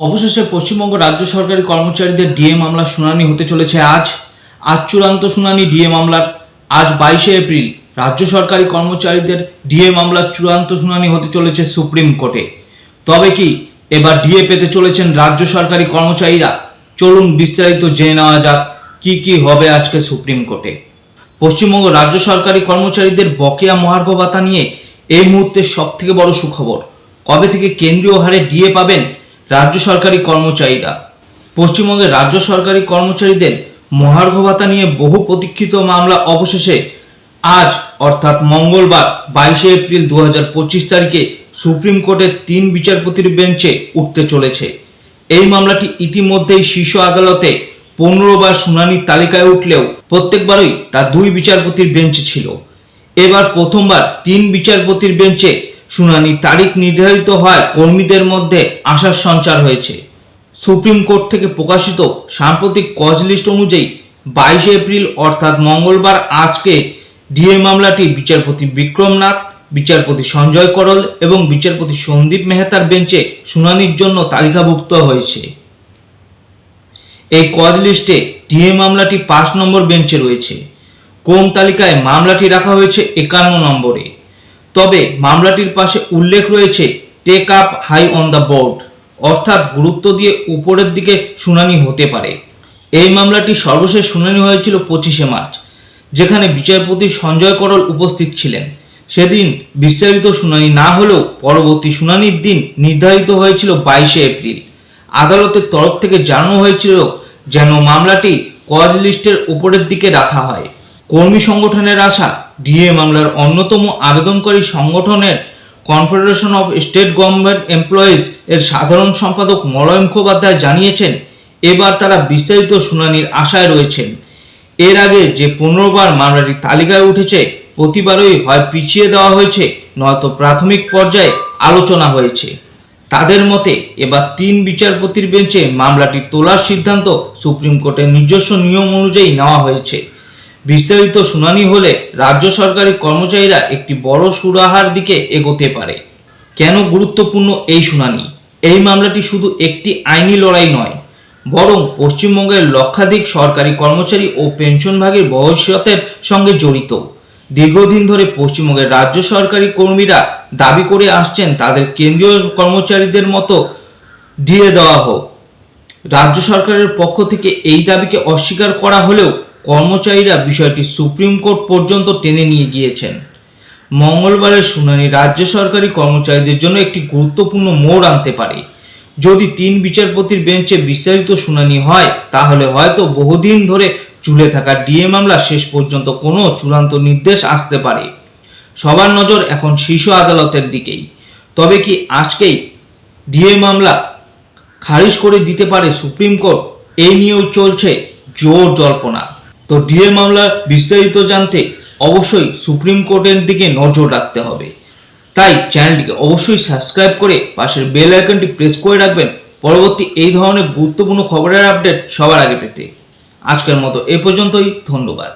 অবশেষে পশ্চিমবঙ্গ রাজ্য সরকারি কর্মচারীদের ডিএ মামলার শুনানি হতে চলেছে আজ। আজ চূড়ান্ত শুনানি ডিএ মামলার। আজ বাইশে এপ্রিল রাজ্য সরকারি কর্মচারীদের ডিএ মামলার চূড়ান্ত শুনানি হতে চলেছে সুপ্রিম কোর্টে। তবে কি এবার ডিএ পেতে চলেছেন রাজ্য সরকারি কর্মচারীরা? চলুন বিস্তারিত জেনে নেওয়া যাক কি কি হবে আজকে সুপ্রিম কোর্টে। পশ্চিমবঙ্গ রাজ্য সরকারি কর্মচারীদের বকেয়া মহার্ঘ ভাতা নিয়ে এই মুহূর্তে সব থেকে বড় সুখবর। কবে থেকে কেন্দ্রীয় হারে ডিএ পাবেন রাজ্য সরকারি কর্মচারীরা। পশ্চিমবঙ্গের রাজ্য সরকারি কর্মচারীদের মহার্ঘ ভাতা নিয়ে বহু প্রতীক্ষিত মামলা অবশেষে আজ, অর্থাৎ মঙ্গলবার, বাইশে এপ্রিল দুই হাজার পঁচিশ তারিখে সুপ্রিম কোর্টের তিন বিচারপতির বেঞ্চে উঠতে চলেছে। এই মামলাটি ইতিমধ্যেই শীর্ষ আদালতে পনেরো বার শুনানির তালিকায় উঠলেও প্রত্যেকবারই তা দুই বিচারপতির বেঞ্চে ছিল। এবার প্রথমবার তিন বিচারপতির বেঞ্চে শুনানি তারিখ নির্ধারিত হয় কর্মীদের মধ্যে আশার সঞ্চার হয়েছে। সুপ্রিম কোর্ট থেকে প্রকাশিত সাম্প্রতিক কজ লিস্ট অনুযায়ী বাইশে এপ্রিল, অর্থাৎ মঙ্গলবার আজকে, ডিএ মামলাটি বিচারপতি বিক্রমনাথ বিচারপতি সঞ্জয় করল এবং বিচারপতি সন্দীপ মেহতার বেঞ্চে শুনানির জন্য তালিকাভুক্ত হয়েছে। এই কজ লিস্টে ডিএ মামলাটি পাঁচ নম্বর বেঞ্চে রয়েছে। কোন তালিকায় মামলাটি রাখা হয়েছে একান্ন নম্বরে। তবে মামলাটির পাশে উল্লেখ রয়েছে take up high on the board অর্থাৎ গুরুত্ব দিয়ে উপরের দিকে শুনানি হতে পারে। এই মামলাটি সর্বশেষ শুনানি হয়েছিল পঁচিশে মার্চ, যেখানে বিচারপতি সঞ্জয় করল উপস্থিত ছিলেন। সেদিন বিস্তারিত শুনানি না হলেও পরবর্তী শুনানির দিন নির্ধারিত হয়েছিল বাইশে এপ্রিল। আদালতের তরফ থেকে জানানো হয়েছিল যেন মামলাটি কজ লিস্টের উপরের দিকে রাখা হয়। কর্মী সংগঠনের আশা ডিএ মামলার অন্যতম আবেদনকারী সংগঠনের confederation of state government employees এর সাধারণ সম্পাদক মলয় মুখোপাধ্যায় জানিয়েছেন, এবার তারা বিস্তারিত শুনানির আশায় রয়েছেন। এর আগে যে পনেরোবার মামলাটি তালিকায় উঠেছে, প্রতিবারই হয় পিছিয়ে দেওয়া হয়েছে, নয়তো প্রাথমিক পর্যায়ে আলোচনা হয়েছে। তাদের মতে, এবার তিন বিচারপতির বেঞ্চে মামলাটি তোলার সিদ্ধান্ত সুপ্রিম কোর্টের নিজস্ব নিয়ম অনুযায়ী নেওয়া হয়েছে। বিস্তারিত শুনানি হলে রাজ্য সরকারি কর্মচারীরা একটি বড় সুরাহার দিকে এগোতে পারে। কেন গুরুত্বপূর্ণ এই শুনানি? এই মামলাটি শুধু একটি আইনি লড়াই নয়, বরং পশ্চিমবঙ্গের লক্ষাধিক সরকারি কর্মচারী ও পেনশনভাগীর ভবিষ্যতের সঙ্গে জড়িত। দীর্ঘদিন ধরে পশ্চিমবঙ্গের রাজ্য সরকারি কর্মীরা দাবি করে আসছেন তাদের কেন্দ্রীয় কর্মচারীদের মতো দিয়ে দেওয়া হোক। রাজ্য সরকারের পক্ষ থেকে এই দাবিকে অস্বীকার করা হলেও কর্মচারীরা বিষয়টি সুপ্রিম কোর্ট পর্যন্ত টেনে নিয়ে গিয়েছেন। মঙ্গলবারের শুনানি রাজ্য সরকারি কর্মচারীদের জন্য একটি গুরুত্বপূর্ণ মোড় আনতে পারে। যদি তিন বিচারপতির বেঞ্চে বিস্তারিত শুনানি হয়, তাহলে হয়তো বহুদিন ধরে চুলে থাকা ডিএ মামলা শেষ পর্যন্ত কোনো চূড়ান্ত নির্দেশ আসতে পারে। সবার নজর এখন শীর্ষ আদালতের দিকেই। তবে কি আজকেই ডিএ মামলা খারিজ করে দিতে পারে সুপ্রিম কোর্ট? এই নিয়েও চলছে জোর জল্পনা। তো ডিএ মামলার বিস্তারিত জানতে অবশ্যই সুপ্রিম কোর্টের দিকে নজর রাখতে হবে। তাই চ্যানেলটিকে অবশ্যই সাবস্ক্রাইব করে পাশের বেল আইকনটি প্রেস করে রাখবেন। পরবর্তী এই ধরনের গুরুত্বপূর্ণ খবরের আপডেট সবার আগে পেতে। আজকের মতো এ পর্যন্তই, ধন্যবাদ।